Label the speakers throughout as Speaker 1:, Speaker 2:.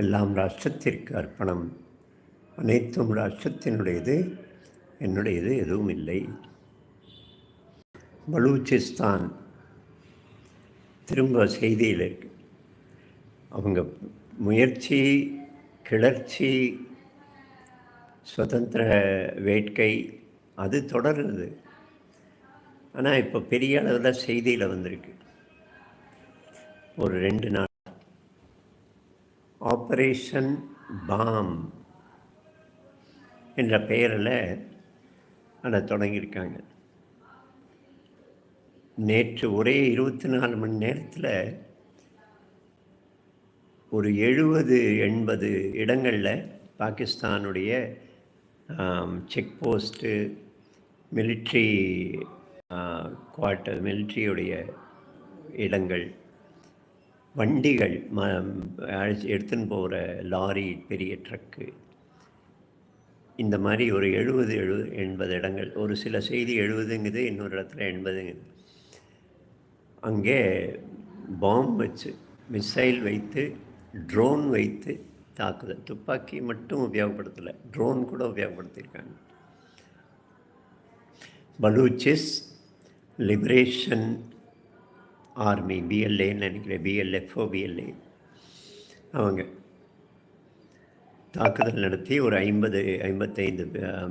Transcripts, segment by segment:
Speaker 1: எல்லாம் ராஷ்டிரத்திற்கு அர்ப்பணம். அனைத்தும் ராஷ்டிரத்தினுடையது என்னுடையது எதுவும் இல்லை. பலூச்சிஸ்தான் திரும்ப செய்தியில் இருக்கு அவங்க முயற்சி கிளர்ச்சி சுதந்திர வேட்கை அது தொடருது ஆனால் இப்போ பெரிய அளவில் செய்தியில் வந்திருக்கு. ஒரு ரெண்டு நாள் ஆப்ரேஷன் பாம் என்ற பெயரில் அதை தொடங்கியிருக்காங்க. நேற்று ஒரே இருபத்தி நாலு மணி நேரத்தில் ஒரு எழுபது எண்பது இடங்களில் பாகிஸ்தானுடைய செக் போஸ்ட்டு மிலிட்ரி குவார்ட்டர் மிலிட்ரியுடைய இடங்கள் வண்டிகள் ம அழைச்சி எடுத்துன்னு போகிற லாரி பெரிய ட்ரக்கு இந்த மாதிரி ஒரு எழுபது எழுபது எண்பது இடங்கள். ஒரு சில செய்தி எழுபதுங்குது இன்னொரு இடத்துல எண்பதுங்குது. அங்கே பாம்பு வச்சு மிசைல் வைத்து ட்ரோன் வைத்து தாக்குதல் துப்பாக்கி மட்டும் உபயோகப்படுத்தலை. ட்ரோன் கூட உபயோகப்படுத்தியிருக்காங்க. பலூச்சிஸ் லிபரேஷன் ஆர்மி பிஎல்ஏன்னு நினைக்கிறேன். பிஎல்எஃப்ஓ பிஎல்ஏ அவங்க தாக்குதல் நடத்தி ஒரு ஐம்பது ஐம்பத்தைந்து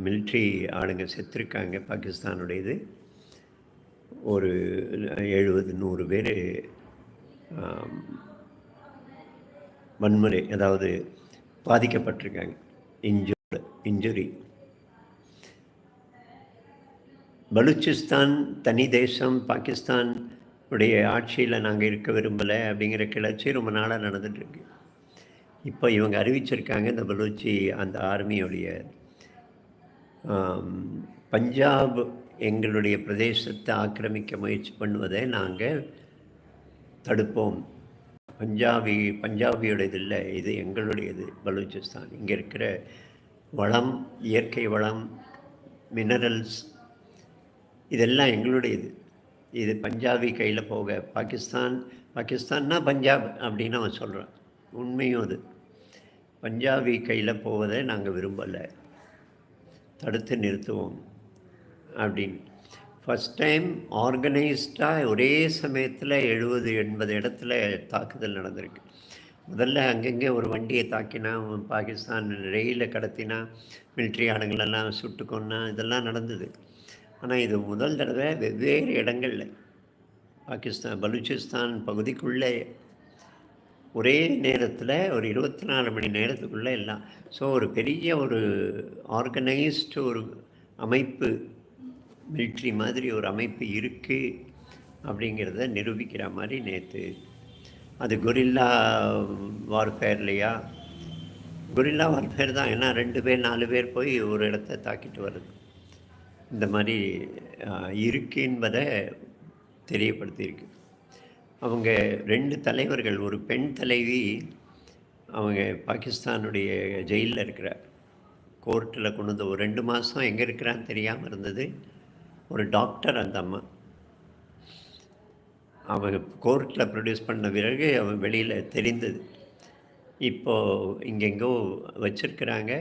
Speaker 1: மிலிட்ரி ஆளுங்க செத்துருக்காங்க பாகிஸ்தானுடையது. ஒரு எழுபது நூறு பேர் வன்முறை அதாவது பாதிக்கப்பட்டிருக்காங்க. Injured injury. பலூச்சிஸ்தான் தனி தேசம் பாகிஸ்தான் உடைய ஆட்சியில் நாங்கள் இருக்க விரும்பலை அப்படிங்கிற கிளர்ச்சி ரொம்ப நாளாக நடந்துகிட்ருக்கு இப்போ இவங்க அறிவிச்சிருக்காங்க இந்த பலூச்சி அந்த ஆர்மியுடைய பஞ்சாப் எங்களுடைய பிரதேசத்தை ஆக்கிரமிக்க முயற்சி பண்ணுவதை நாங்கள் தடுப்போம். பஞ்சாபி பஞ்சாபியோடது இல்லை இது எங்களுடையது பலூச்சிஸ்தான். இங்கே இருக்கிற வளம் இயற்கை வளம் மினரல்ஸ் இதெல்லாம் எங்களுடையது. இது பஞ்சாபி கையில் போக. பாகிஸ்தான் பாகிஸ்தான்னா பஞ்சாப் அப்படின்னு அவன் சொல்கிறான் உண்மையும் அது. பஞ்சாபி கையில் போவதை நாங்கள் விரும்பலை. தடுத்து நிறுத்துவோம் அப்படின்னு. ஃபஸ்ட் டைம் ஆர்கனைஸ்டாக ஒரே சமயத்தில் எழுபது எண்பது இடத்துல தாக்குதல் நடந்திருக்கு. முதல்ல அங்கங்கே ஒரு வண்டியை தாக்கினா பாகிஸ்தான் ரயிலை கடத்தினா மிலிட்ரி ஆளுங்களெல்லாம் சுட்டு கொன்னா இதெல்லாம் நடந்தது. ஆனால் இது முதல் தடவை வெவ்வேறு இடங்களில். பாகிஸ்தான் பலூச்சிஸ்தான் பகுதிக்குள்ளே. ஒரே நேரத்தில் ஒரு இருபத்தி நாலு மணி நேரத்துக்குள்ளே எல்லாம். ஸோ ஒரு பெரிய ஒரு ஆர்கனைஸ்டு ஒரு அமைப்பு மிலிட்ரி மாதிரி ஒரு அமைப்பு இருக்குது அப்படிங்கிறத நிரூபிக்கிற மாதிரி நேற்று அது கொரில்லா வார்ஃபேர்லையா கொரில்லா வார்ஃபேர் தான். ஏன்னா ரெண்டு பேர் நாலு பேர் போய் ஒரு இடத்த தாக்கிட்டு வருது இந்த மாதிரி இருக்கு என்பதை தெரியப்படுத்தியிருக்கு. அவங்க ரெண்டு தலைவர்கள் ஒரு பெண் தலைவி அவங்க பாகிஸ்தானுடைய ஜெயிலில் இருக்கிற கோர்ட்டில் கொண்டு வந்து ஒரு ரெண்டு மாதம் எங்கே இருக்கிறான்னு தெரியாமல் இருந்தது. ஒரு டாக்டர் அந்த அம்மா. அவங்க கோர்ட்டில் ப்ரொடியூஸ் பண்ண பிறகு அவன் வெளியில் தெரிந்தது. இப்போது இங்கெங்கோ வச்சுருக்கிறாங்க.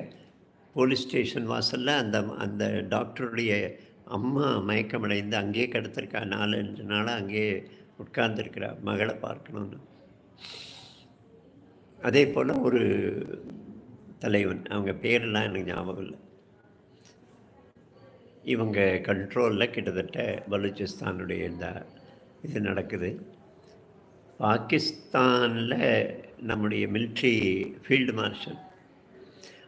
Speaker 1: போலீஸ் ஸ்டேஷன் வாசலில் அந்த அந்த டாக்டருடைய அம்மா மயக்கமடைந்து அங்கேயே கிடத்திருக்கா. நாலு அஞ்சு நாளாக அங்கேயே உட்கார்ந்துருக்கிறா. மகளை பார்க்கணுன்னு அதே போல் ஒரு தலைவன். அவங்க பேரெல்லாம் எனக்கு ஞாபகம் இல்லை. இவங்க கண்ட்ரோலில் கிட்டத்தட்ட பலூச்சிஸ்தானுடைய இந்த இது நடக்குது. பாகிஸ்தானில் நம்முடைய மிலிட்ரி ஃபீல்டு மார்ஷல்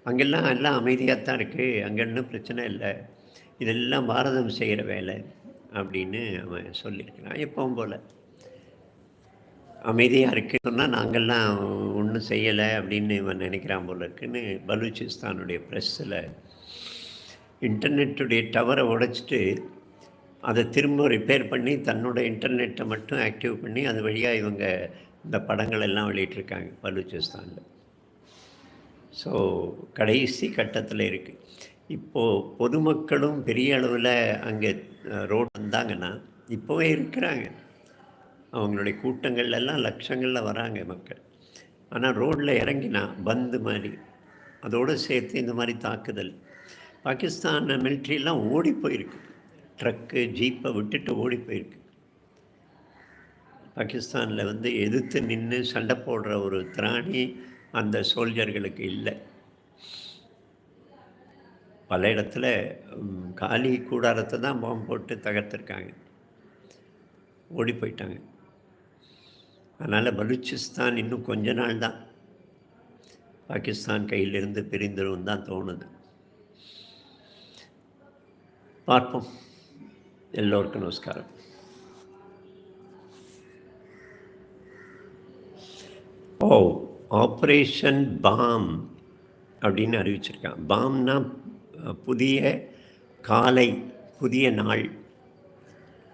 Speaker 1: அங்கெல்லாம் எல்லாம் அமைதியாக தான் இருக்குது அங்கே இன்னும் பிரச்சனை இல்லை. இதெல்லாம் பாரதம் செய்கிற வேலை அப்படின்னு அவன் சொல்லியிருக்கிறான். எப்பவும் போல். அமைதியாக இருக்குன்னு சொன்னால் நாங்கள்லாம் ஒன்றும் செய்யலை அப்படின்னு இவன் நினைக்கிறான் போல இருக்குன்னு பலூச்சிஸ்தானுடைய ப்ரெஸ்ஸில் இன்டர்நெட்டுடைய டவரை உடைச்சிட்டு அதை திரும்ப ரிப்பேர் பண்ணி தன்னோட இன்டர்நெட்டை மட்டும் ஆக்டிவ் பண்ணி அது வழியாக இவங்க இந்த படங்கள் எல்லாம் வெளியிட்டிருக்காங்க பலூச்சிஸ்தானில். ஸோ கடைசி கட்டத்தில் இருக்குது இப்போது பொதுமக்களும் பெரிய அளவில் அங்கே ரோடு வந்தாங்கன்னா இப்போவே இருக்கிறாங்க. அவங்களுடைய கூட்டங்கள்லாம் லட்சங்களில் வராங்க மக்கள். ஆனால் ரோட்டில் இறங்கினா பந்து மாதிரி அதோடு சேர்த்து இந்த மாதிரி தாக்குதல். பாகிஸ்தான் மிலிட்ரிலாம் ஓடி போயிருக்கு. ட்ரக்கு ஜீப்பை விட்டுட்டு ஓடி போயிருக்கு. பாகிஸ்தானில் வந்து எதிர்த்து நின்று சண்டை போடுற ஒரு திராணி அந்த சோல்ஜர்களுக்கு இல்லை. பல இடத்துல காலி கூடாரத்தை தான் பாம்பு போட்டு தகர்த்துருக்காங்க. ஓடி போயிட்டாங்க. அதனால் பலூச்சிஸ்தான் இன்னும் கொஞ்ச நாள் தான். பாகிஸ்தான் கையிலிருந்து பிரிந்துடும் தான் தோணுது. பார்ப்போம். எல்லோருக்கும் நமஸ்காரம். ஓ ஆப்ரேஷன் பாம் அப்படின்னு அறிவிச்சிருக்கான் பாம்னா புதிய காலை புதிய நாள்.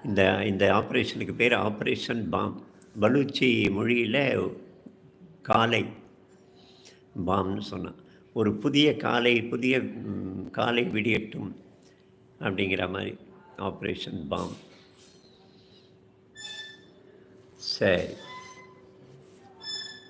Speaker 1: இந்த இந்த ஆப்ரேஷனுக்கு பேர் ஆப்ரேஷன் பாம். பலூச்சி மொழியில் காலை பாம்னு சொன்னான் ஒரு புதிய காலை புதிய காலை விடியட்டும் அப்படிங்கிற மாதிரி ஆப்ரேஷன் பாம். சரி.